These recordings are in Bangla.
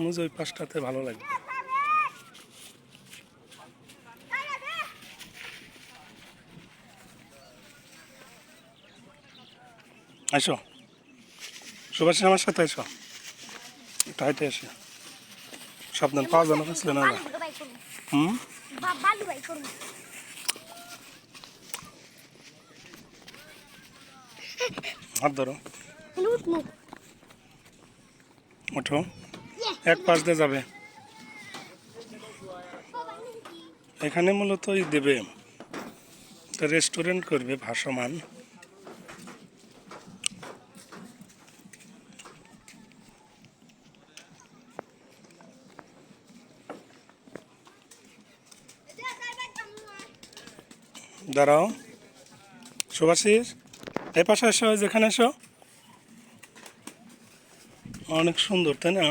মুজ ওই পাশটাতে ভালো লাগবে। আসো সুভাষ আমার সাথে এসো। একটু হাইটে এসে। সাবধান পাওয়া কাছলে না বাই হুম? হাত ধরো। ওঠো। এক পাশ দিয়ে যাবে। এখানে মূলত দেবে। রেস্টুরেন্ট করবে ভাসমান। দাঁড়াও। সুভাষিস, এই পাশে এসো যেখানে এসো। অনেক সুন্দর, তাই না?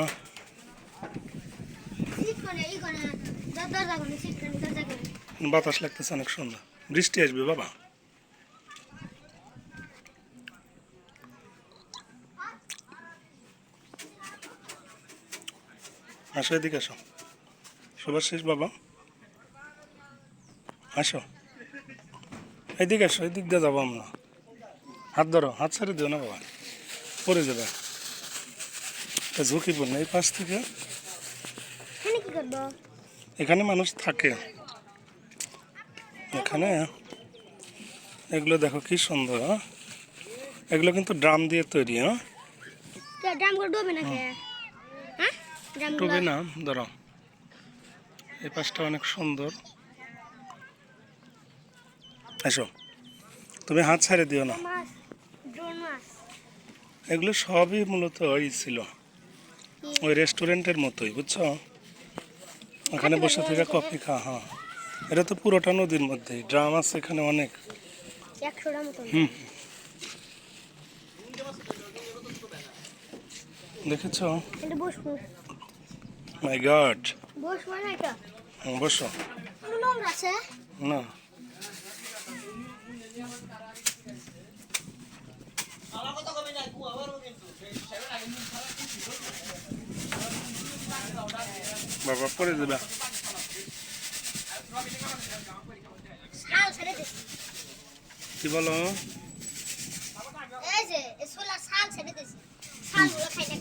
বাতাস লাগতেছে অনেক সুন্দর। বৃষ্টি আসবে, বাবা। আসো এদিকে আসো। সুভাষ শেষ, বাবা। আসো। এদিকে আসো, এদিক দিয়ে যাব আমরা। হাত ধরো, হাত ছেড়ে দিও না, বাবা। পড়ে যাবে। ঝুঁকিপূর্ণ এই পাশ থেকে। এখানে মানুষ থাকে। এখানে? এগুলো দেখো কি সুন্দর হ্যাঁ? এগুলো কিন্তু ড্রাম দিয়ে তৈরি হ্যাঁ? ডুবে না হ্যাঁ? না ধরো এই পাশটা অনেক সুন্দর। এসো। তুমি হাত ছাড়ে দিও না। এগুলো সবই মূলত ওই ছিল। ওই রেস্টুরেন্টের মতোই বুঝছ? ওখানে বসে থেকে কফি খা হ্যাঁ। এটা তো পুরোটা নদীর মধ্যেই ড্রাম আছে এখানে অনেক। হুম। দেখেছ? মাই গড না বসো। না। বাবা, পরে দেবে কি বলো? এই যে সোলা শাল ছেড়ে দিছি শালগুলো খাইতে কালো করো